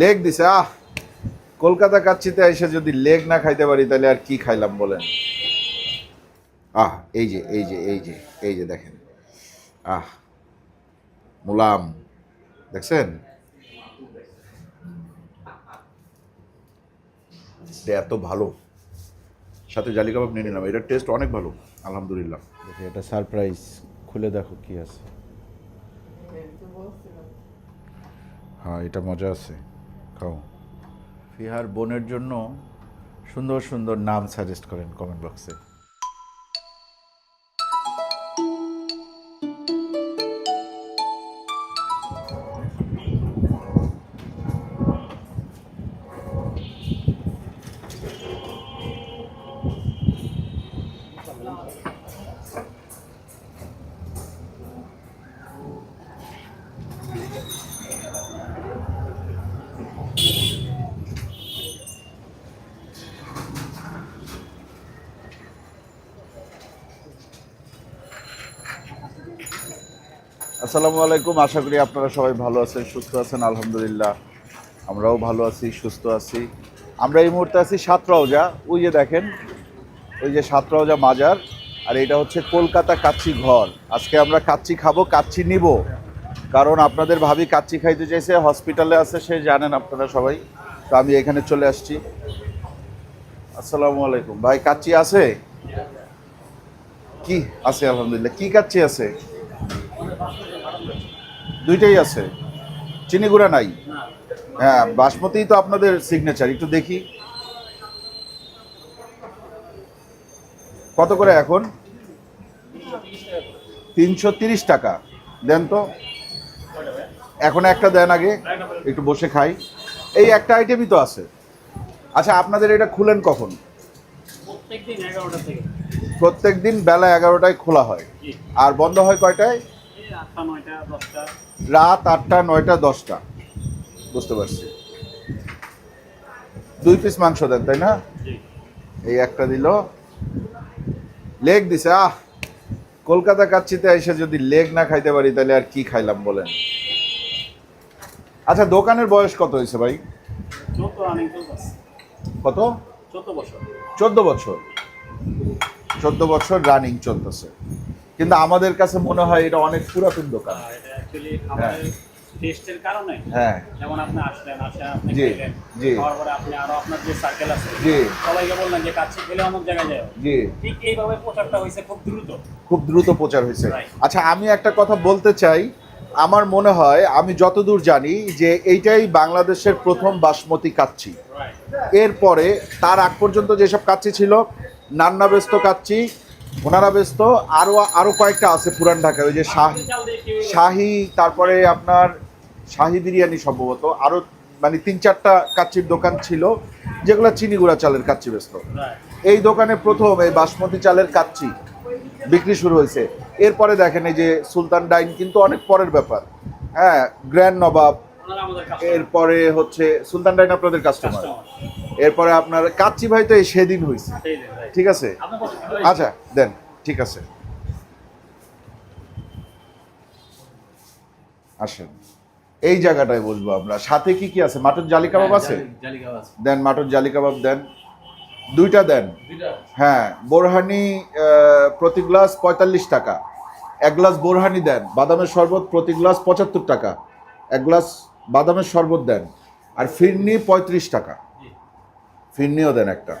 Leg দিছে আহ কলকাতা কাচ্ছিতে এসে যদি লেগ না খাইতে পারি তাহলে আর কি খাইলাম বলেন? আহ এই যে এই যে এই যে এই যে দেখেন। আহ মুলাম দেখছেন? এটা এত ভালো। সাথে জালি কাবাব নিয়ে নিলাম এটার টেস্ট অনেক ভালো আলহামদুলিল্লাহ। দেখি এটা সারপ্রাইজ খুলে দেখো কি আছে। হ্যাঁ এটা মজা আছে। খাও। ফিহার বোনের জন্য সুন্দর সুন্দর নাম সাজেস্ট করেন কমেন্ট বক্সে আসসালামু আলাইকুম। আশা করি আপনারা সবাই ভালো আছেন, সুস্থ আছেন, আলহামদুলিল্লাহ। আমরাও ভালো আছি, সুস্থ আছি। আমরা এই মুহূর্তে আছি সাতরাওজা ওই যে দেখেন, ওই যে সাতরাওজা মাজার, আর এটা হচ্ছে কলকাতা কাচ্চি ঘর। আজকে আমরা কাচ্চি খাব, কাচ্চি নিব। কারণ আপনাদের ভাবি কাচ্চি খাইতে চাইছে, হসপিটালে আছে সে, জানেন আপনারা সবাই। তো আমি এখানে চলে আসছি। আসসালামু আলাইকুম। ভাই, কাচ্চি আছে? কি? আছে, আলহামদুলিল্লাহ। কি কাচ্চি আছে? দুইটাই আছে। চিনি গুঁড়া নাই। হ্যাঁ বাসমতি তো আপনাদের সিগনেচার একটু দেখি। কত করে এখন? তিনশো তিরিশ টাকা। দেন তো। এখন একটা দেন আগে একটু বসে খাই। এই একটা আইটেমই তো আছে। আচ্ছা আপনাদের এটা খুলেন কখন? প্রত্যেক দিন বেলা এগারোটায় খোলা হয়। আর বন্ধ হয় কয়টায়? রাত আটটা নয়টা দশটা। বুঝতে পারছি। দুই পিস মাংস দেন তাই না? এই একটা দিল। লেগ দিছে আহ! কলকাতা কাচ্ছিতে এসে যদি লেগ না খাইতে পারি তাহলে আর কি খাইলাম বলেন? আচ্ছা দোকানের বয়স কত হয়েছে ভাই? কত? চোদ্দ বছর। চোদ্দ বছর। চোদ্দ বছর রানিং চলতেছে। কিন্তু আমাদের কাছে মনে হয় এটা অনেক পুরাতন দোকান। টেস্টের কারণে। হ্যাঁ। যেমন আপনি আসলেন আসে আপনি খেলেন জি। খাওয়ার আপনি আরও আপনার যে সার্কেল আছে জি। সবাইকে বললেন যে কাছে খেলে অমুক জায়গায় যাও। জি। ঠিক এইভাবে প্রচারটা হয়েছে খুব দ্রুত। খুব দ্রুত প্রচার হয়েছে। আচ্ছা আমি একটা কথা বলতে চাই। আমার মনে হয় আমি যতদূর জানি যে এইটাই বাংলাদেশের প্রথম বাসমতি কাচ্চি। রাইট এরপরে তার আগ পর্যন্ত যেসব কাচ্চি ছিল নান্না ব্যস্ত কাচ্চি ওনারা ব্যস্ত আরও আরও কয়েকটা আছে পুরান ঢাকায়। ওই যে শাহ শাহি তারপরে আপনার শাহি বিরিয়ানি সম্ভবত। আরও মানে তিন চারটা কাচ্চির দোকান ছিল যেগুলো চিনি গুঁড়া চালের কাচ্চি ব্যস্ত এই দোকানে প্রথম এই বাসমতি চালের কাচ্চি বিক্রি শুরু হয়েছে। এরপরে দেখেন এই যে সুলতান ডাইন কিন্তু অনেক পরের ব্যাপার। হ্যাঁ গ্র্যান্ড নবাব এরপরে হচ্ছে সুলতান ডাইন আপনাদের কাস্টমার এরপরে আপনার কাচ্চি ভাই তো এই সেদিন হয়েছে ঠিক আছে? আচ্ছা দেন ঠিক আছে। আসেন। এই জায়গাটায় বসবো আমরা। সাথে কি কি আছে? মাটন জালি কাবাব আছে? জালি কাবাব আছে। দেন মাটন জালি কাবাব দেন। দুইটা দেন। হ্যাঁ বোরহানি আহ, প্রতি গ্লাস পঁয়তাল্লিশ টাকা। এক গ্লাস বোরহানি দেন। বাদামের শরবত প্রতি গ্লাস পঁচাত্তর টাকা। এক গ্লাস বাদামের শরবত দেন। আর ফিরনি পঁয়ত্রিশ টাকা। ফিরনিও দেন একটা।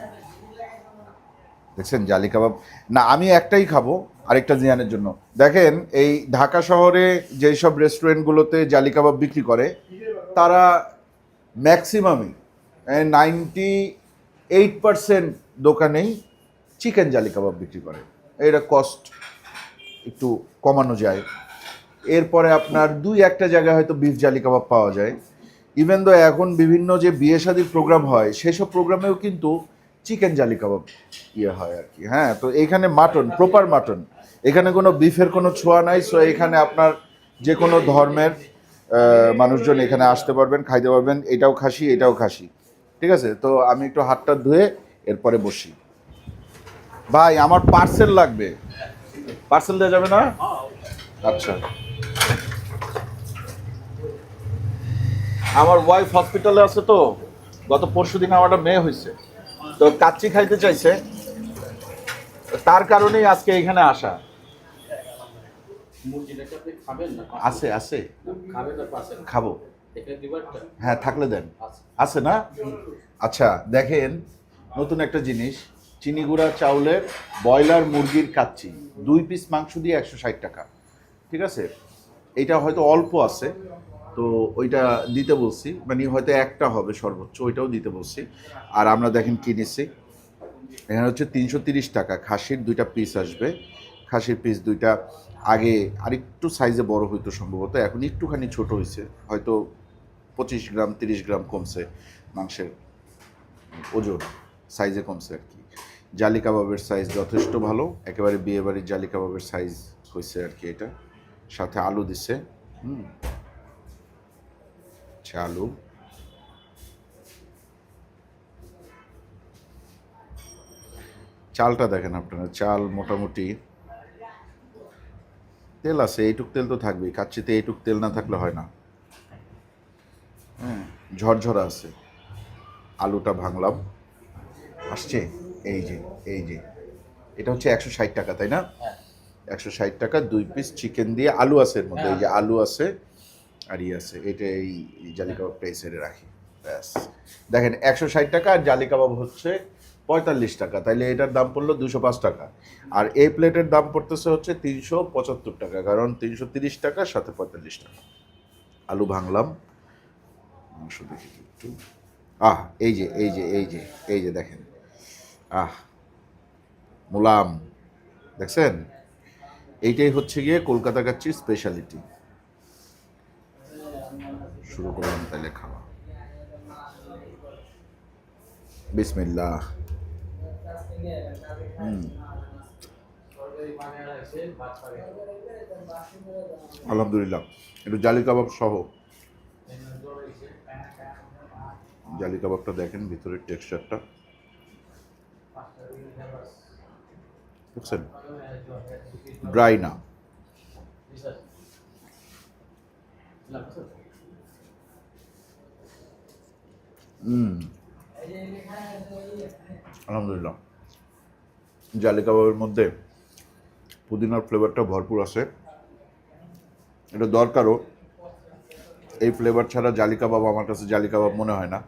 দেখছেন, জালি কাবাব। না, আমি একটাই খাব, আরেকটা জিয়ানের জন্য। দেখেন, এই ঢাকা শহরে যেই সব রেস্টুরেন্টগুলোতে জালি কাবাব বিক্রি করে, তারা ম্যাক্সিমামই নাইনটি এইট পারসেন্ট দোকানেই চিকেন জালি কাবাব বিক্রি করে। এটা কস্ট একটু কমানো যায়। এরপরে আপনার দুই একটা জায়গায় হয়তো বিফ জালি কাবাব পাওয়া যায়। ইভেন দো এখন বিভিন্ন যে বিয়ে শাদির প্রোগ্রাম হয়, সেসব প্রোগ্রামেও কিন্তু চিকেন জালি কাবাব ইয়ে হয় আর কি। হ্যাঁ তো এইখানে মাটন প্রপার মাটন এখানে কোনো বিফের কোনো ছোঁয়া নাই সো এখানে আপনার যে কোনো ধর্মের মানুষজন এখানে আসতে পারবেন, খাইতে পারবেন, এটাও খাসি এটাও খাসি। ঠিক আছে? তো আমি একটু হাতটা ধুয়ে এরপরে বসি। ভাই, আমার পার্সেল লাগবে। পার্সেল দেওয়া যাবে না? আচ্ছা। আমার ওয়াইফ হসপিটালে আছে তো, গত পরশু দিন আমার একটা মেয়ে হয়েছে তো কাচ্চি খাইতে চাইছে, তার কারণেই আজকে এখানে আসা। আছে আছে। খাব। হ্যাঁ থাকলে দেন। আছে না? আচ্ছা দেখেন, নতুন একটা জিনিস। চিনি গুঁড়া চাউলের ব্রয়লার মুরগির কাচ্চি। দুই পিস মাংস দিয়ে একশো ষাট টাকা। ঠিক আছে? এটা হয়তো অল্প আছে। তো ওইটা দিতে বলছি মানে হয়তো একটা হবে সর্বোচ্চ, ওইটাও দিতে বলছি। আর আমরা দেখেন কি নিচ্ছি, এখানে হচ্ছে তিনশো তিরিশ টাকা, খাসির দুইটা পিস আসবে। খাসির পিস দুইটা, আগে আরেকটু সাইজে বড় হইতো সম্ভবত, এখন একটুখানি ছোট হয়েছে হয়তো পঁচিশ গ্রাম, তিরিশ গ্রাম কমছে মাংসের ওজন সাইজে কমছে আর কি। জালি কাবাবের সাইজ যথেষ্ট ভালো, একেবারে বিয়ে বাড়ির জালি কাবাবের সাইজ হয়েছে আর কি এটা। সাথে আলু দিছে, হুম। আচ্ছা, আলু চালটা দেখেন আপনারা চাল মোটামুটি তেল আছে এইটুক তেল তো থাকবেই কাচ্চিতে এইটুক তেল না থাকলে হয় না। হ্যাঁ ঝরঝরা আছে আলুটা ভাঙলাম আসছে এই যে এই যে এটা হচ্ছে একশো ষাট টাকা তাই না? হ্যাঁ। একশো ষাট টাকা দুই পিস চিকেন দিয়ে আলু আছে এর মধ্যে এই যে আলু আছে আর ই আছে এটা এই এই জালি কাবাবটা এই সাইডে রাখি ব্যাস। দেখেন একশো ষাট টাকা আর জালি কাবাব হচ্ছে পঁয়তাল্লিশ টাকা তাইলে এটার দাম পড়ল দুশো পাঁচ টাকা। আর এই প্লেটের দাম পড়তেছে হচ্ছে তিনশো পঁচাত্তর টাকা কারণ তিনশো তিরিশ টাকা সাথে পঁয়তাল্লিশ টাকা। আলু ভাঙলাম। মাংস দেখি একটু। আহ এই যে এই যে এই যে এই যে দেখেন। আহ মুলাম দেখছেন? এইটাই হচ্ছে গিয়ে কলকাতা কাচ্চির স্পেশালিটি শুরু করলাম তাহলে খাওয়া। বিসমিল্লাহ। আলহামদুলিল্লাহ। একটু জালি কাবাব সহ। জালি কাবাবটা দেখেন ভিতরের টেক্সচারটা। বুঝছেন? ড্রাই না হুম আলহামদুলিল্লাহ। জালি কাবাবের মধ্যে পুদিনার ফ্লেভারটা ভরপুর আছে। এটা দরকারও। এই ফ্লেভার ছাড়া জালি কাবাব, আমার কাছে জালি কাবাব মনে হয় না।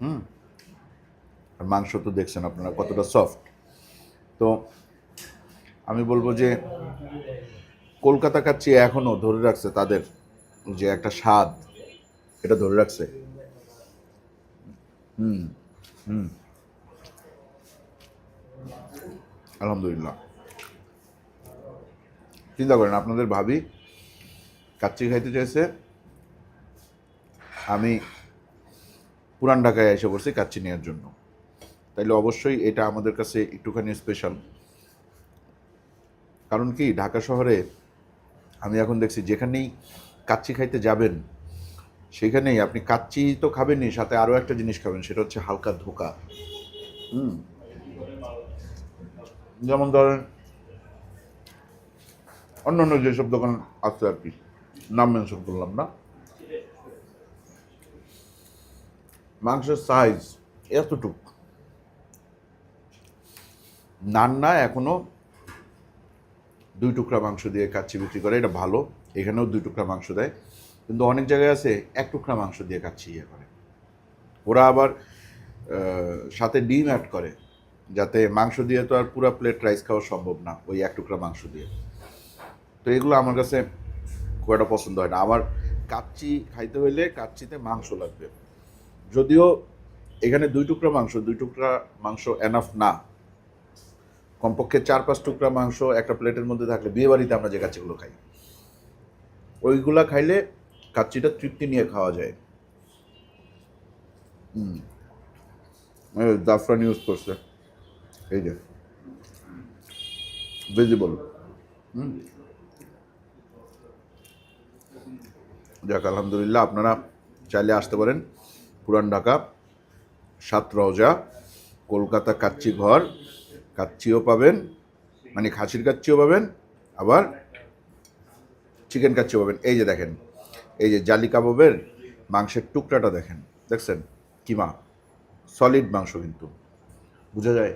হুম। আর মাংস তো দেখছেন আপনারা কতটা সফট তো আমি বলব যে, কলকাতা কাচ্চি এখনও ধরে রাখছে তাদের যে একটা স্বাদ, এটা ধরে রাখছে। হুম হুম। আলহামদুলিল্লাহ। চিন্তা করেন, আপনাদের ভাবি কাচ্চি খাইতে চাইছে। আমি পুরান ঢাকায় এসে পড়ছি কাচ্চি নেওয়ার জন্য। তাইলে অবশ্যই এটা আমাদের কাছে একটুখানি স্পেশাল কারণ কি, ঢাকা শহরে আমি এখন দেখছি যেখানেই কাচ্চি খাইতে যাবেন সেখানেই আপনি কাচ্চি তো খাবেনই, সাথে আরও একটা জিনিস খাবেন, সেটা হচ্ছে হালকা ধোকা। হুম। যেমন ধরেন, অন্য অন্য যেসব দোকান আছে আর কি, নাম মেনশন করলাম না। মাংসের সাইজ এতটুক। নান না, এখনও দুই টুকরা মাংস দিয়ে কাচ্চি বিক্রি করে, এটা ভালো। এখানেও দুই টুকরা মাংস দেয়। কিন্তু অনেক জায়গায় আছে এক টুকরা মাংস দিয়ে কাচ্চি ইয়ে করে। ওরা আবার সাথে ডিম অ্যাড করে, যাতে মাংস দিয়ে তো আর পুরো প্লেট রাইস খাওয়া সম্ভব না, ওই এক টুকরা মাংস দিয়ে। তো এগুলো আমার কাছে খুব একটা পছন্দ হয় না। আমার কাচ্চি খাইতে হইলে কাচ্চিতে মাংস লাগবে। যদিও এখানে দুই টুকরা মাংস, দুই টুকরা মাংস এনাফ না। কমপক্ষে চার পাঁচ টুকরা মাংস একটা প্লেটের মধ্যে থাকলে বিয়ে বাড়িতে আমরা যে কাচ্চিগুলো খাই, ওইগুলা খাইলে কাচ্চিটা তৃপ্তি নিয়ে খাওয়া যায়। হুম। জাফরান ইউজ করছে। এই যে। ভিজিবল যাক, আলহামদুলিল্লাহ, আপনারা চাইলে আসতে পারেন। পুরান ঢাকা, সাত রওজা, কলকাতা কাচ্চি ঘর, কাচ্চিও পাবেন মানে খাসির কাচ্চিও পাবেন, আবার চিকেন কাচ্চিও পাবেন। এই যে দেখেন এই যে জালি কাবাবের মাংসের টুকরাটা দেখেন, দেখছেন? কিমা সলিড মাংস কিন্তু। বোঝা যায়?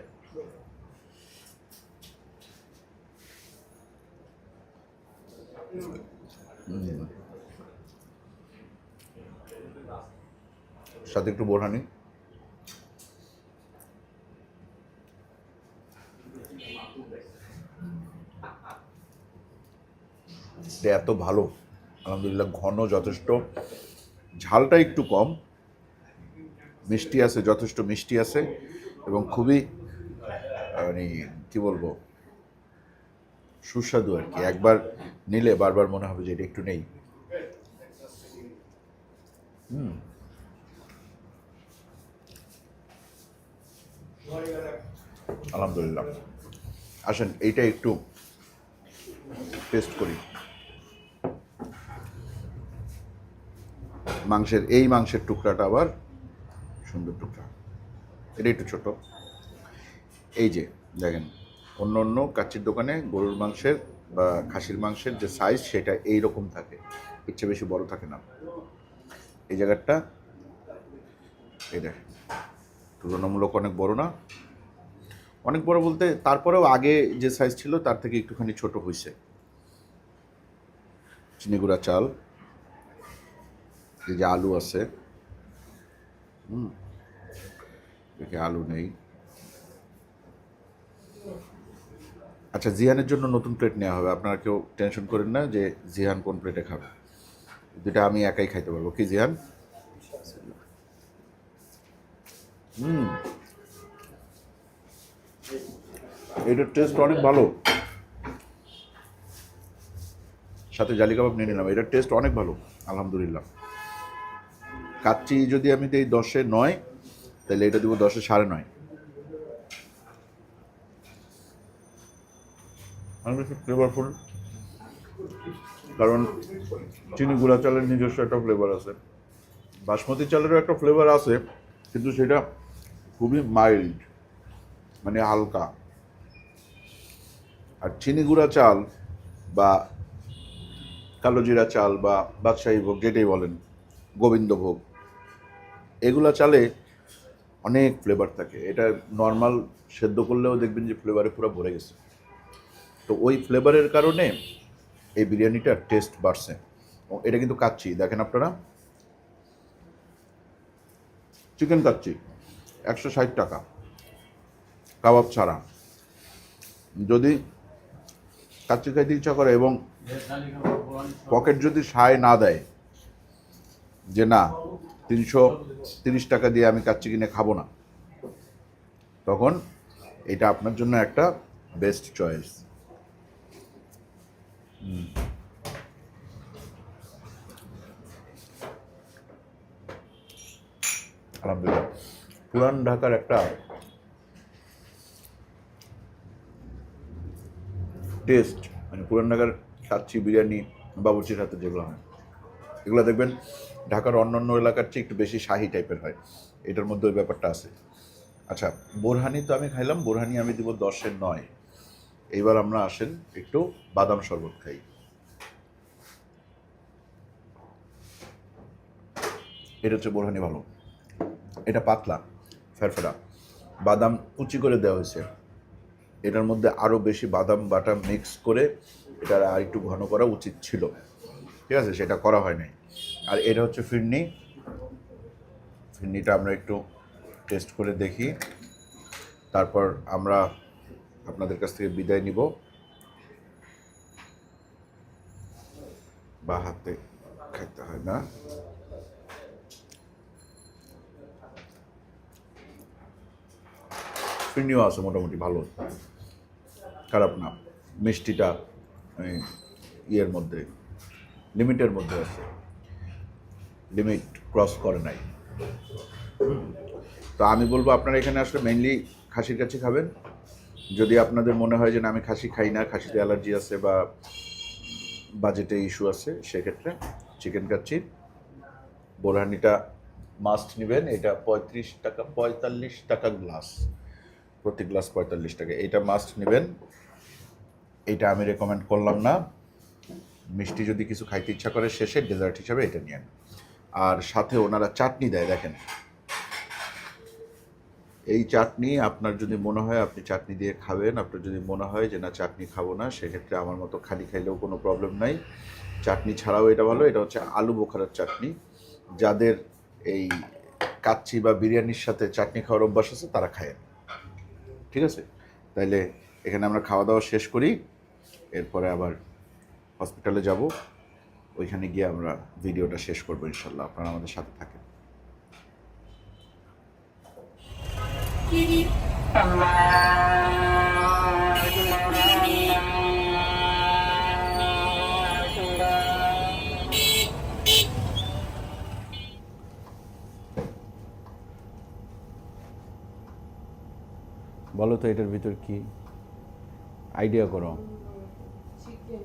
সাথে একটু বোরহানি। এত ভালো। আলহামদুলিল্লাহ, ঘন যথেষ্ট। ঝালটা একটু কম। মিষ্টি আছে, যথেষ্ট মিষ্টি আছে এবং খুবই মানে কি বলব, সুস্বাদু আর কি। একবার নিলে বারবার মনে হবে যে এটা একটু নেই। হুম। আলহামদুলিল্লাহ। আসেন, এইটা একটু টেস্ট করি। মাংসের, এই মাংসের টুকরাটা আবার সুন্দর টুকরা। এটা একটু ছোট। এই যে, দেখেন, অন্য অন্য কাচ্চির দোকানে গরুর মাংসের বা খাসির মাংসের যে সাইজ সেটা এই রকম থাকে ইচ্ছে বেশি বড় থাকে না। এই জায়গাটা, এই দেখেন তুলনামূলক অনেক বড় না। অনেক বড় বলতে তারপরেও আগে যে সাইজ ছিল তার থেকে একটুখানি ছোট হয়েছে চিনিগুড়া চাল। এই যে আলু আছে, হুম দেখে আলু নেই। আচ্ছা জিহানের জন্য নতুন প্লেট নেওয়া হবে। আপনারা কেউ টেনশন করেন না যে জিহান কোন প্লেটে খাবে। দুটা আমি একাই খাইতে পারব। কি জিহান? হুম। এটার টেস্ট অনেক ভালো। সাথে জালি কাবাব নিয়ে নিলাম। এটার টেস্ট অনেক ভালো, আলহামদুলিল্লাহ। কাচ্চি যদি আমি দিই দশে নয়, তাহলে এটা দিব দশে সাড়ে নয়। অনেক বেশি ফ্লেভারফুল কারণ চিনি গুঁড়া চালের নিজস্ব একটা ফ্লেভার আছে। বাসমতি চালেরও একটা ফ্লেভার আছে, কিন্তু সেটা খুবই মাইল্ড মানে হালকা। আর চিনি গুঁড়া চাল বা কালো জিরা চাল বা বাদশাহী ভোগ, যেটাই বলেন, গোবিন্দভোগ এগুলা চালে অনেক ফ্লেভার থাকে। এটা নর্মাল সেদ্ধ করলেও দেখবেন যে ফ্লেভারে পুরো ভরে গেছে। তো ওই ফ্লেভারের কারণে এই বিরিয়ানিটার টেস্ট বাড়ছে। এটা কিন্তু কাচ্ছি দেখেন আপনারা। চিকেন কাচ্ছি একশো ষাট টাকা। কাবাব ছাড়া। যদি কাচ্চি খাইতে ইচ্ছা করে এবং পকেট যদি সায় না দেয় যে না তিনশো তিরিশ টাকা দিয়ে আমি কাচ্চি কিনে খাব না। তখন এটা আপনার জন্য একটা বেস্ট চয়েস পুরান ঢাকার একটা টেস্ট মানে পুরান ঢাকার কাচ্চি, বিরিয়ানি, বাবুর্চির হাতে যেগুলো হয়। এগুলো দেখবেন ঢাকার অন্যান্য এলাকার চেয়ে একটু বেশি শাহি টাইপের হয়। এটার মধ্যে ওই ব্যাপারটা আছে। আচ্ছা বোরহানি তো আমি খাইলাম, বোরহানি আমি দিব দশের নয়। এইবার আমরা আসেন একটু বাদাম শরবত খাই। এটা হচ্ছে বোরহানি ভালো। এটা পাতলা, ফেরফেরা। বাদাম কুচি করে দেওয়া হয়েছে। এটার মধ্যে আরও বেশি বাদাম বাটা মিক্স করে এটা আর একটু ঘন করা উচিত ছিল। ঠিক আছে? সেটা করা হয় নাই। আর এটা হচ্ছে ফিরনি। ফিরনিটা আমরা একটু টেস্ট করে দেখি। তারপর আমরা আপনাদের কাছ থেকে বিদায় নিব। বা হাতে খাইতে হয় না। ফিরনিও আছে মোটামুটি ভালো। খারাপ না। মিষ্টিটা ইয়ের মধ্যে লিমিটের মধ্যে আছে। লিমিট ক্রস করে নাই। তো আমি বলব আপনারা এখানে আসলে মেইনলি খাসির কাছে খাবেন। যদি আপনাদের মনে হয় যে না, আমি খাসি খাই না, খাসিতে অ্যালার্জি আছে বা বাজেটে ইস্যু আছে, সেক্ষেত্রে চিকেন কাচ্চি বোরহানিটা মাস্ট নেবেন। এটা পঁয়ত্রিশ টাকা, পঁয়তাল্লিশ টাকা গ্লাস প্রতি গ্লাস পঁয়তাল্লিশ টাকা। এটা মাস্ট নেবেন। এটা আমি রেকমেন্ড করলাম না। মিষ্টি যদি কিছু খাইতে ইচ্ছা করে, শেষে ডেজার্ট হিসাবে এটা নিয়েন আর সাথে ওনারা চাটনি দেয়, দেখেন। এই চাটনি আপনার যদি মনে হয় আপনি চাটনি দিয়ে খাবেন, আপনার যদি মনে হয় যে না, চাটনি খাব না, সেক্ষেত্রে আমার মতো খালি খাইলেও কোনো প্রবলেম নাই। চাটনি ছাড়াও এটা ভালো, এটা হচ্ছে আলু বোখারার চাটনি। যাদের এই কাচ্চি বা বিরিয়ানির সাথে চাটনি খাওয়ার অভ্যাস আছে, তারা খায়। ঠিক আছে? তাইলে এখানে আমরা খাওয়া দাওয়া শেষ করি। এরপরে আবার হসপিটালে যাব। ওইখানে গিয়ে আমরা ভিডিওটা শেষ করব ইনশাল্লাহ। আপনারা আমাদের সাথে থাকেন। বলো তো এটার ভিতর কি? আইডিয়া করো। চিকেন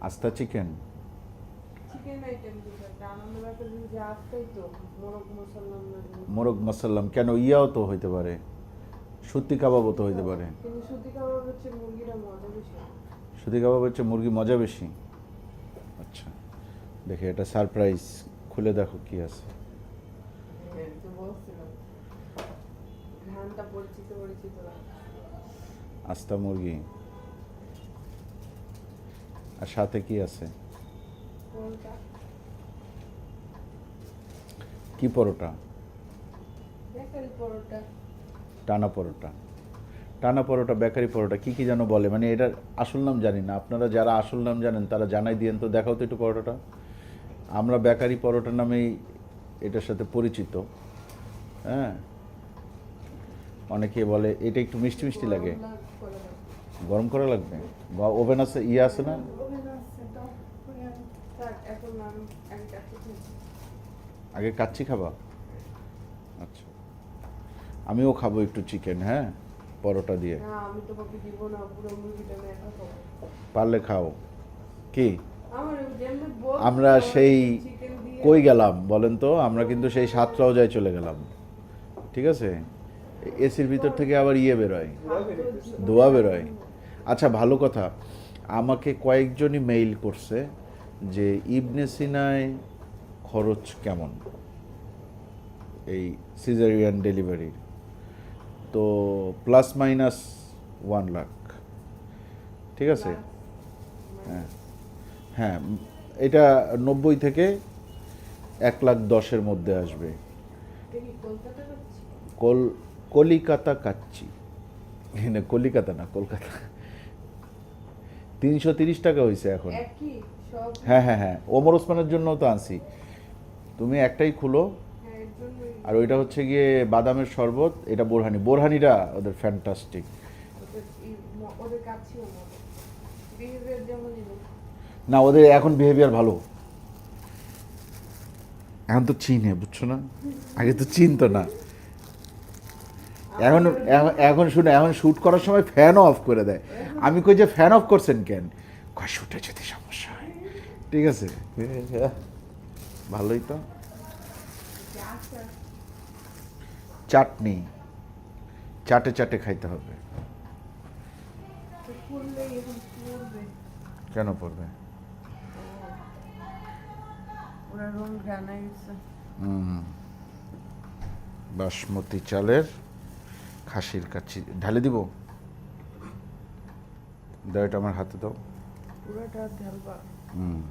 আস্তা চিকেন? মোরগ মাসাল্লাম কেন ইয়াও তো হইতে পারে সত্যি কাবাবও তো হইতে পারে। সুতি কাবাব হচ্ছে সত্যি কাবাব হচ্ছে মুরগি মজা বেশি। আচ্ছা দেখে এটা সারপ্রাইজ খুলে দেখো কি আছে। হ্যাঁ। আস্তা মুরগি। আর সাথে কি আছে কি পরোটা টানা পরোটা টানা পরোটা বেকারি পরোটা কি কি যেন বলে মানে এটার আসল নাম জানি না আপনারা যারা আসল নাম জানেন তারা জানাই দিয়েন তো দেখাও তো একটু পরোটাটা আমরা বেকারি পরোটা নামেই এটার সাথে পরিচিত হ্যাঁ? অনেকে বলে এটা একটু মিষ্টি মিষ্টি লাগে। গরম করে দাও। গরম করা লাগবে? বা ওভেন আছে ইয়ে আছে না ওভেন আছে, দাও, করে আনো। থাক, এখন আমি আমি কাছে খেয়েছি। আগে কাচ্চি খাবা? আচ্ছা। আমিও খাব একটু চিকেন হ্যাঁ? পরোটা দিয়ে। পারলে খাও। কি? আমরা সেই কই গেলাম বলেন তো? আমরা কিন্তু সেই সাত রওজায় চলে গেলাম। ঠিক আছে? এসির ভিতর থেকে আবার ইয়ে বেরোয়। দোয়া বেরোয়। আচ্ছা ভালো কথা। আমাকে কয়েকজনই মেইল করছে যে ইবনে সিনায় খরচ কেমন? এই সিজারিয়ান ডেলিভারির তো প্লাস মাইনাস ওয়ান লাখ ঠিক আছে? হ্যাঁ। হ্যাঁ এটা নব্বই থেকে এক লাখ দশের মধ্যে আসবে। কল কলিকাতা কাচ্ছি না কলিকাতা না কলকাতা। তিনশো তিরিশ টাকা হয়েছে এখন। হ্যাঁ হ্যাঁ হ্যাঁ ওমর ওসমানের জন্য তো আনছি। তুমি একটাই খুলো। হ্যাঁ আর ওইটা হচ্ছে গিয়ে বাদামের শরবত এটা বোরহানি। বোরহানিটা ওদের ফ্যান্টাস্টিক না। ওদের এখন বিহেভিয়ার ভালো। এখন তো চিনে বুঝছ না? আগে তো চিনতো না। এখন এখন- শুনে এখন শ্যুট করার সময় ফ্যানও অফ করে দেয়। আমি কই যে ফ্যান অফ করছেন কেন? কয় শ্যুটে যদি সমস্যা হয়। ঠিক আছে? ভালোই তো। চাটনি। চাটে চাটে খাইতে হবে। কেন পড়বে। বাসমতি চালের খাসির কাচ্ছি। ঢালে দিব? দাও এটা আমার হাতে দাও। পুরোটা ঢালবা হুম।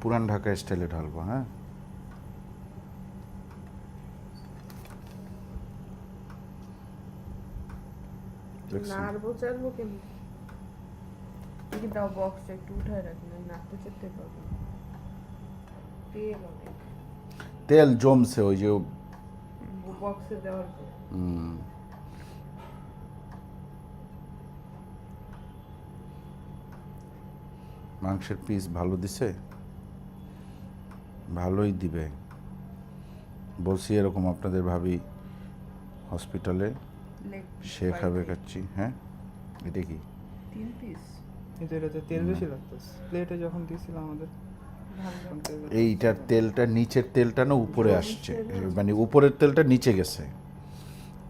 পুরান ঢাকা স্টাইলে ঢালবো হ্যাঁ? নাড়বো চাড়বো কেন দেখি দাও বক্সটা একটু উঠায় রাখি না নাড়তে চাড়তে পারব তেল তেল জমছে ওই যে বক্সে দেওয়ার পর। হুম। মাংসের পিস ভালো দিছে? ভালোই দিবে। বলছি এরকম আপনাদের ভাবি হসপিটালে সে খাবে খাচ্ছি হ্যাঁ? এটা কি? তিন পিস কিন্তু এটাতে তেল বেশি লাগতেছে। প্লেটে যখন দিয়েছিলাম আমাদের ভালো। তখন তেল বেশি। এইটার তেলটা নিচের তেলটা না উপরে আসছে? মানে উপরের তেলটা নিচে গেছে।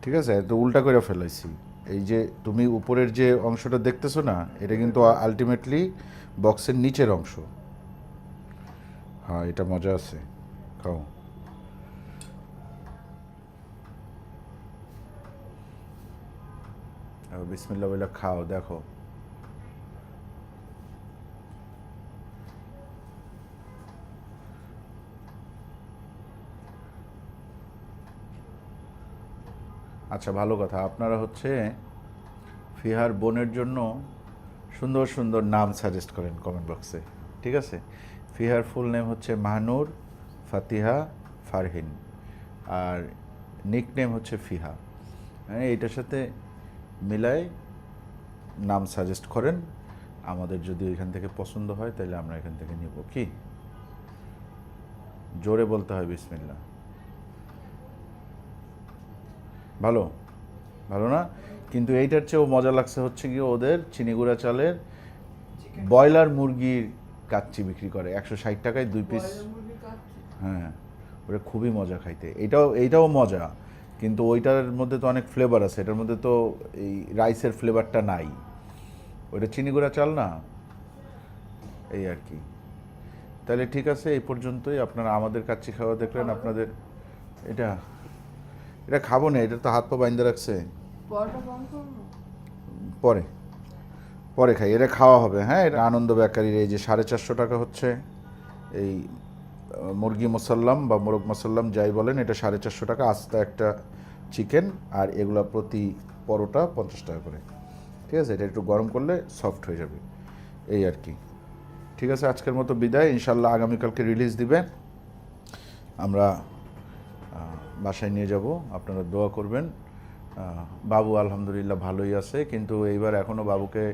ঠিক আছে? তো উল্টা করে ফেলাইছি। এই যে তুমি উপরের যে অংশটা দেখতেছো না এটা কিন্তু আলটিমেটলি বক্সের নিচের অংশ। হ্যাঁ এটা মজা আছে। খাও। বিসমিল্লা বলে খাও, দেখো। আচ্ছা ভালো কথা। আপনারা হচ্ছে ফিহার বোনের জন্য সুন্দর সুন্দর নাম সাজেস্ট করেন কমেন্ট বক্সে ঠিক আছে? ফিহার ফুল নেম হচ্ছে মাহনুর ফাতিহা ফারহিন। আর নিক নেম হচ্ছে ফিহা। হ্যাঁ এইটার সাথে মিলাই নাম সাজেস্ট করেন। আমাদের যদি এখান থেকে পছন্দ হয় তাহলে আমরা এখান থেকে নিব। কি? জোরে বলতে হয় বিসমিল্লা ভালো? ভালো না? কিন্তু এইটার চেয়েও মজা লাগছে হচ্ছে কি ওদের চিনিগুড়া চালের ব্রয়লার মুরগির কাচ্চি বিক্রি করে। একশো ষাট টাকায় দুই পিস হ্যাঁ ওটা খুবই মজা খাইতে। এটাও এইটাও মজা। কিন্তু ওইটার মধ্যে তো অনেক ফ্লেভার আছে। এটার মধ্যে তো এই রাইসের ফ্লেভারটা নাই। ওইটা চিনিগুড়া চাল না? এই আর কি। তাহলে ঠিক আছে এই পর্যন্তই। আপনারা আমাদের কাচ্চি খাওয়া দেখলেন আপনাদের এটা এটা খাব না এটা তো হাত পা বাইন্দা রাখছে। পরে। পরে খাই, এটা খাওয়া হবে হ্যাঁ? এটা আনন্দ বেকারির এই যে সাড়ে চারশো টাকা হচ্ছে, এই মুরগি মুসাল্লাম বা মোরগ মুসাল্লাম যাই বলেন, এটা সাড়ে চারশো টাকা, আস্তা একটা চিকেন, আর এগুলা প্রতি পরোটা পঞ্চাশ টাকা করে। ঠিক আছে? এটা একটু গরম করলে সফট হয়ে যাবে, এই আর কি। ঠিক আছে? আজকের মতো বিদায় ইনশাল্লাহ আগামীকালকে রিলিজ দিবে আমরা বাসায় নিয়ে যাব, আপনারা দোয়া করবেন। বাবু আলহামদুলিল্লাহ ভালোই আছে, কিন্তু এইবার এখনও বাবুকে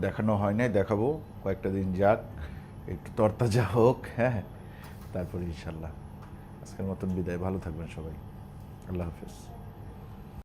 দেখানো হয় নাই, দেখাবো। কয়েকটা দিন যাক, একটু তরতাজা হোক হ্যাঁ। তারপরে ইনশাল্লাহ। আজকের মতন বিদায়, ভালো থাকবেন সবাই। আল্লাহ হাফিজ।